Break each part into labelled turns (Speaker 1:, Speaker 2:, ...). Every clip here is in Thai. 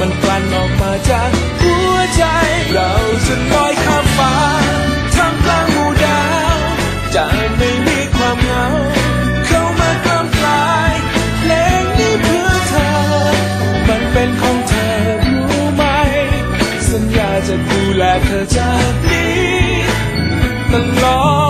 Speaker 1: มันกลั่นออกมาจากหัวใจ เราจะลอยข้ามฟ้าทำกลางหมู่ดาวจะไม่มีความเหงา เข้ามากล้ำกลายเพลงนี้เพื่อเธอ มันเป็นของเธอรู้ไหม สัญญาจะดูแลเธอจากนี้ตลอด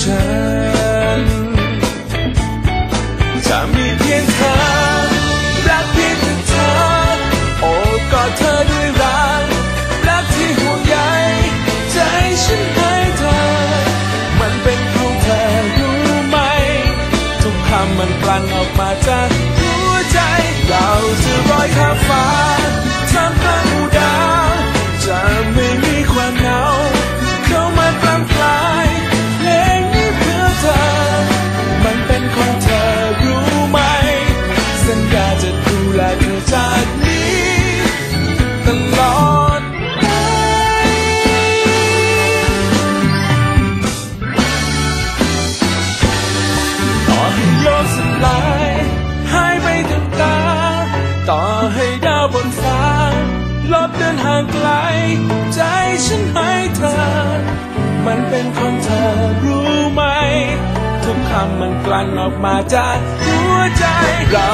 Speaker 1: ฉัน จะมีเพียงเธอรักเพียงเธอ โอบกอดเธอด้วยรัก รักที่ห่วงใยใจฉันให้เธอ มันเป็นของเธอรู้ไหม ทุกคำมันกลั่นออกมาจากหัวใจ เราจะลอยข้ามฟ้าท่า เป็นของเธอรู้ไหม ทุกคำมันกลั่นออกมาจากหัวใจเรา